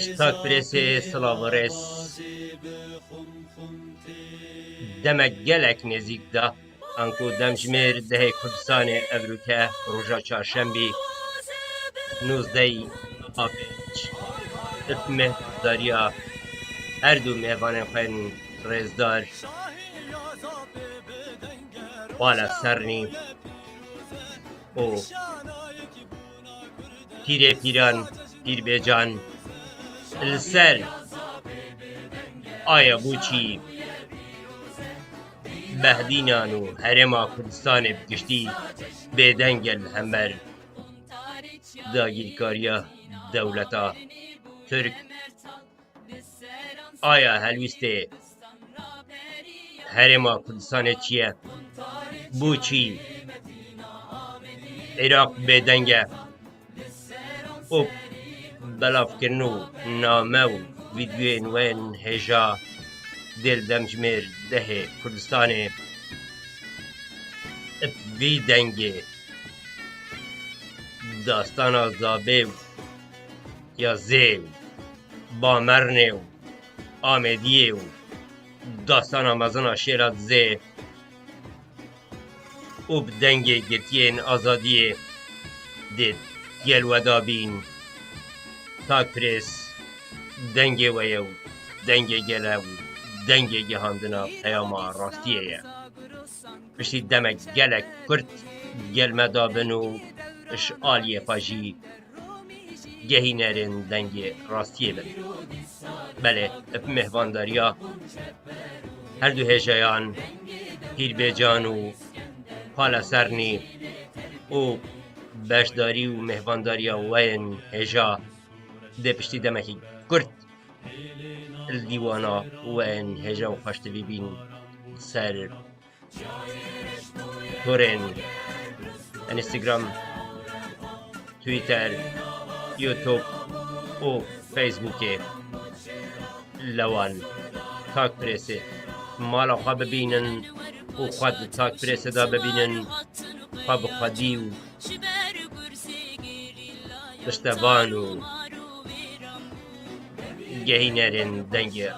Stak presê Slaveres demek gelek nêzik da anku demjimêr dehê Kurdistanê Evrûke roja çarşembî nûzdey apêç ifme dariya her du mêvanên xwe yên rêzdar bala sernî û pîrê pîran pîrbêcan li ser aya bûçî behdînan û herêma Kurdistanê giştî bêdengel hemer dagîrkariya dewleta Türk aya helwîstê herêma Kurdistanê çi ye bûçî Iraq bêdenge û belavkirin û name û vîdyoyên we yên hêja dêl demjimêr dehê Kurdistanê vî dengê dastana zabê ya zê û bamernê û Amediyê û dastana mezina şêra dizê û bi dengê girtiyên azadiyê dengê we ye û dengê gele û dengê gihandina peyama rastiyê ye piştî demek gelek Kurd gelme dabin û iş aliyê xwe jî gehînerên dengê rastiyê bin belê eb mêhvandariya her du hêjayan pîrbêcan û palasernî û بەشداری و مهبانداریە وەن هێژا دێ پشتی دەمەکی کورت دیوانە وەن هێژا و خەشتوی بین سەر تۆرێن ئەنیستیگرام تویتەر یوتوب و فەیسبووکێ لەوان. تاک پرێسێ. ماڵەخوا ببینن و خوا تاک پرێسەدا ببینن. خوا بخوادی و presê da bibînin xwe bi xwedî û tiştevan û gehînerên dengê